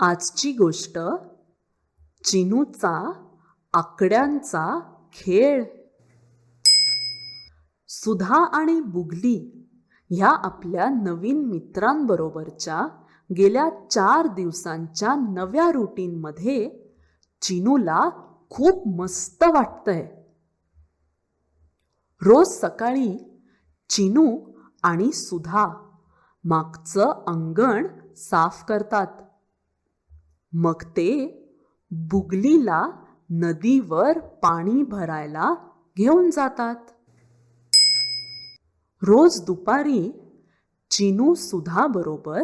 आजची गोष्ट चिनूचा आकड्यांचा खेळ. सुधा आणि बुगली ह्या आपल्या नवीन मित्रांबरोबरच्या गेल्या चार दिवसांच्या नव्या रुटीनमध्ये चिनूला खूप मस्त वाटतंय. रोज सकाळी चिनू आणि सुधा मागचं अंगण साफ करतात. मग ते बुगलीला नदीवर पाणी भरायला घेऊन जातात. रोज दुपारी चिनू सुधा बरोबर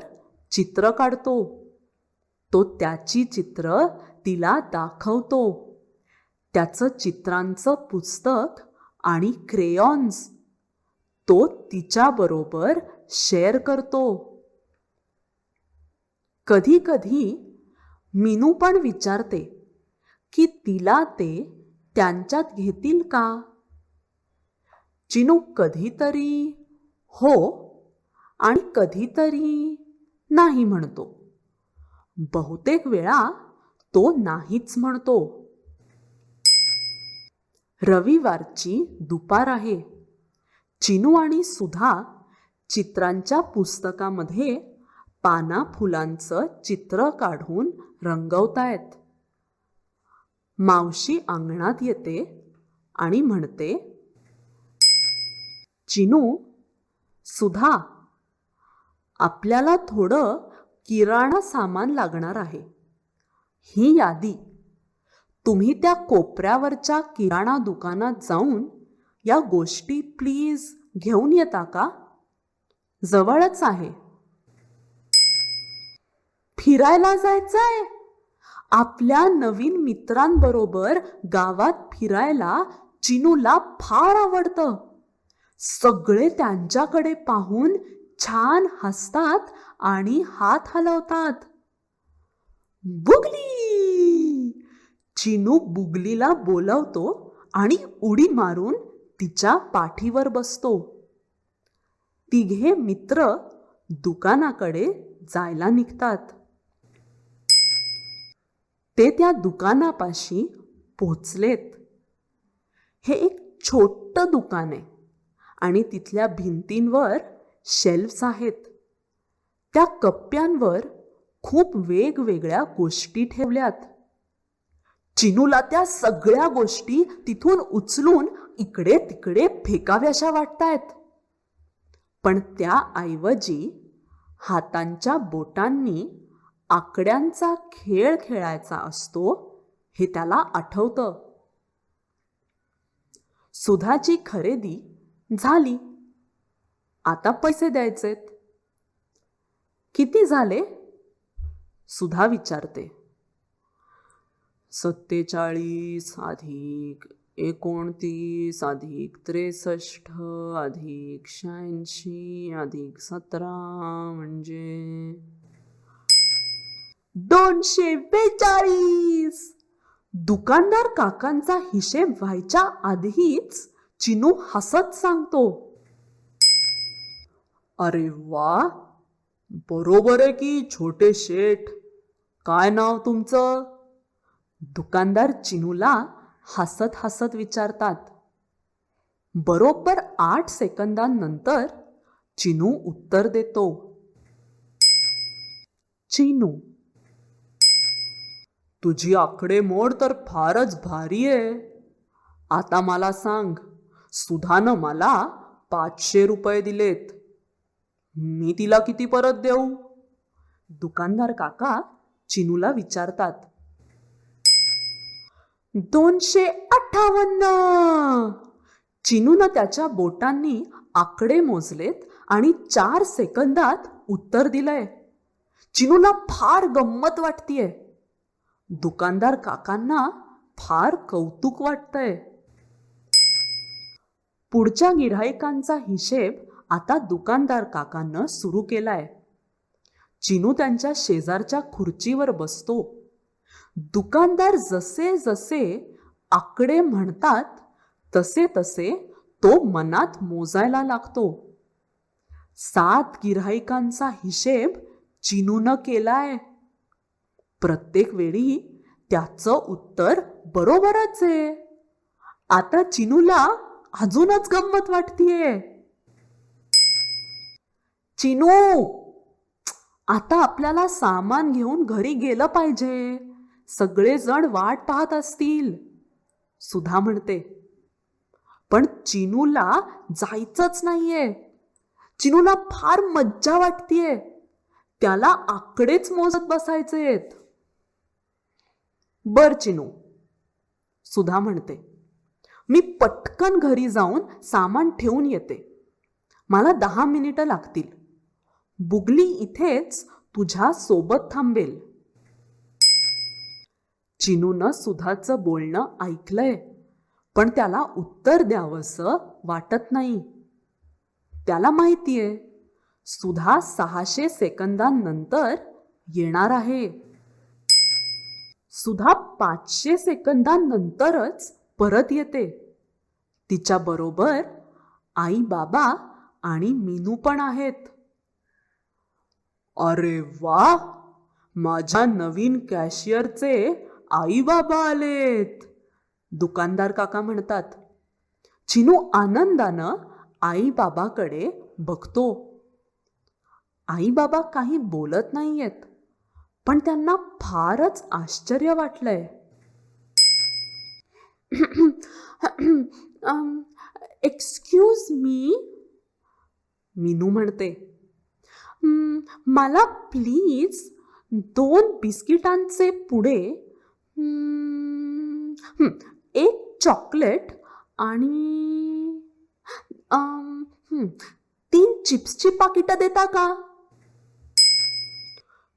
चित्र काढतो. तो त्याची चित्र तिला दाखवतो. त्याचं चित्रांचं पुस्तक आणि क्रेयॉन्स तो तिच्याबरोबर शेअर करतो. कधी कधी मीनू पण विचारते की तिला ते त्यांच्यात घेतील का? चिनू कधीतरी हो आणि कधीतरी नाही म्हणतो. बहुतेक वेळा तो नाहीच म्हणतो. रविवारची दुपार आहे. चिनू आणि सुधा चित्रांच्या पुस्तकामध्ये पाना फुलांचं चित्र काढून रंगवतायत. मावशी अंगणात येते आणि म्हणते चिनू सुधा आपल्याला थोडं किराणा सामान लागणार आहे. ही यादी. तुम्ही त्या कोपऱ्यावरच्या किराणा दुकानात जाऊन या गोष्टी प्लीज घेऊन येता का? जवळच आहे. फिरायला जायचंय? आपल्या नवीन मित्रांबरोबर गावात फिरायला चिनूला फार आवडतं. सगळे त्यांच्याकडे पाहून छान हसतात आणि हात हलवतात. बुगली! चिनू बुगलीला बोलवतो आणि उडी मारून तिच्या पाठीवर बसतो. तिघे मित्र दुकानाकडे जायला निघतात. ते त्या दुकानापाशी पोचलेत. हे एक छोट दुकान आहे आणि तिथल्या भिंतींवर शेल्फ्स आहेत. त्या कप्प्यांवर खूप वेगवेगळ्या गोष्टी ठेवल्यात. चिनूला त्या सगळ्या गोष्टी तिथून उचलून इकडे तिकडे फेकाव्याशा वाटतायत. पण त्याऐवजी हातांच्या बोटांनी आकड्यांचा खेळ खेळायचा असतो हे त्याला आठवतं. सुधाची खरेदी झाली. आता पैसे द्यायचेत. किती झाले? सुधा विचारते. सत्तेचाळीस अधिक एकोणतीस अधिक त्रेसष्ट अधिक शहाऐंशी अधिक सतरा म्हणजे दोनशे बेचाळीस. दुकानदार काकांचा हिशेब व्हायच्या आधीच चिनू हसत सांगतो अरे वा बरोबर आहे की छोटे शेठ. काय नाव तुमचं? दुकानदार चिनूला हसत हसत विचारतात. बरोबर आठ सेकंदांनंतर चिनू उत्तर देतो चिनू तुझी आकडेमोड तर फारच भारी आहे. आता मला सांग सुधानं मला पाचशे रुपये दिलेत. मी तिला किती परत देऊ? दुकानदार काका चिनूला विचारतात. दोनशे अठ्ठावन्न! चिनून त्याच्या बोटांनी आकडे मोजलेत आणि चार सेकंदात उत्तर दिलंय. चिनूला फार गंमत वाटतीये. दुकानदार काकांना फार कौतुक वाटतंय. पुढच्या गिऱ्हाईकांचा हिशेब आता दुकानदार काकांनं सुरू केलाय. चिनू त्यांच्या शेजारच्या खुर्चीवर बसतो. दुकानदार जसे जसे आकडे म्हणतात तसे तसे तो मनात मोजायला लागतो. सात गिऱ्हाईकांचा हिशेब चिनून केलाय. प्रत्येक वेळी त्याचं उत्तर बरोबरच आहे. आता चिनूला अजूनच गंमत वाटतीये. चिनू आता आपल्याला सामान घेऊन घरी गेलं पाहिजे. सगळेजण वाट पाहत असतील. सुधा म्हणते पण चिनूला जायचंच नाहीये. चिनूला फार मज्जा वाटतीये. त्याला आकडेच मोजत बसायचेत. बर चिनू. सुधा म्हणते मी पटकन घरी जाऊन सामान ठेवून येते. मला दहा मिनिटं लागतील. बुगली इथेच तुझ्या सोबत थांबेल. चिनूनं सुधाचं बोलणं ऐकलंय पण त्याला उत्तर द्यावंसं वाटत नाही. त्याला माहितीये सुधा सहाशे सेकंदांनंतर येणार आहे. सुधा पाचशे सेकंदांनंतरच परत येते. तिच्या बरोबर आई बाबा आणि मीनू पण आहेत. अरे वा! माझ्या नवीन कॅशियरचे आई बाबा आलेत. दुकानदार काका म्हणतात चिनू आनंदानं आई बाबाकडे बघतो. आई बाबा काही बोलत नाहीयेत. पण त्यांना फारच आश्चर्य वाटलंय. एक्सक्यूज मी मीनू म्हणते. मला प्लीज दोन बिस्किटांचे पुढे एक चॉकलेट आणि तीन चिप्सची पाकिटं देता का?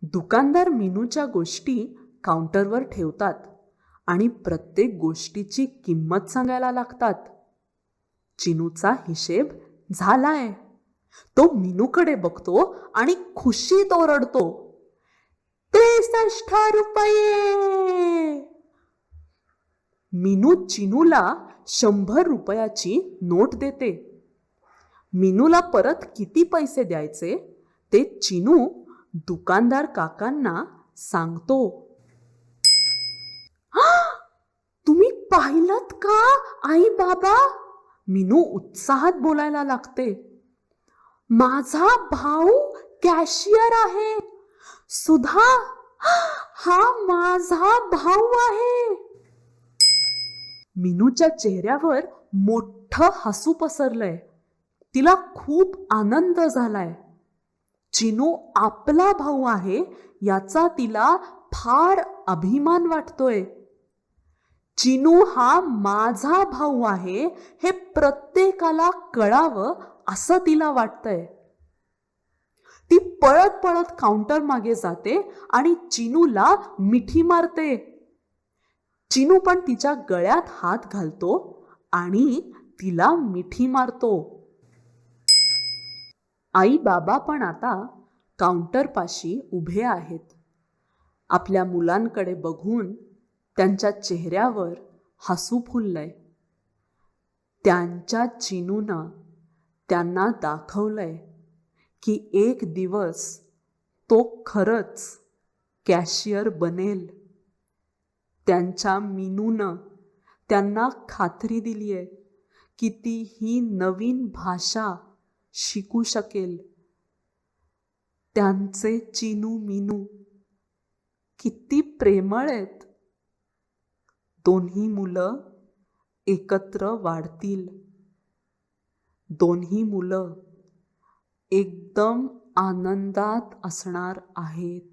दुकानदार मिनूच्या गोष्टी काउंटरवर ठेवतात आणि प्रत्येक गोष्टीची किंमत सांगायला लागतात. चिनूचा हिशेब झालाय. तो मिनूकडे बघतो आणि खुशीत ओरडतो. त्रेसष्ट रुपये! मिनू चिनूला शंभर रुपयाची नोट देते. मिनूला परत किती पैसे द्यायचे ते चिनू दुकानदार काकांना सांगतो. तुम्ही पाहिलत का आई बाबा? मीनू उत्साहात बोलायला लागते. माझा भाऊ कॅशियर आहे. सुधा हा माझा भाऊ आहे. मीनूच्या चेहऱ्यावर मोठं हसू पसरलंय. तिला खूप आनंद झालाय. चिनू आपला भाऊ आहे याचा तिला फार अभिमान वाटतोय. चिनू हा माझा भाऊ आहे हे प्रत्येकाला कळावं असं तिला वाटतंय. ती पळत पळत काउंटर मागे जाते आणि चिनूला मिठी मारते. चिनू पण तिच्या गळ्यात हात घालतो आणि तिला मिठी मारतो. आई बाबा पण आता काउंटरपाशी उभे आहेत. आपल्या मुलांकडे बघून त्यांच्या चेहऱ्यावर हसू फुललंय. त्यांच्या चिनूनं त्यांना दाखवलंय की एक दिवस तो खरंच कॅशियर बनेल. त्यांच्या मिनूनं त्यांना खात्री दिली आहे की ती ही नवीन भाषा शिकू शकेल. त्यांचे चिनू मिनू किती प्रेमळ आहेत. दोन्ही मुलं एकत्र वाढतील. दोन्ही मुलं एकदम आनंदात असणार आहेत.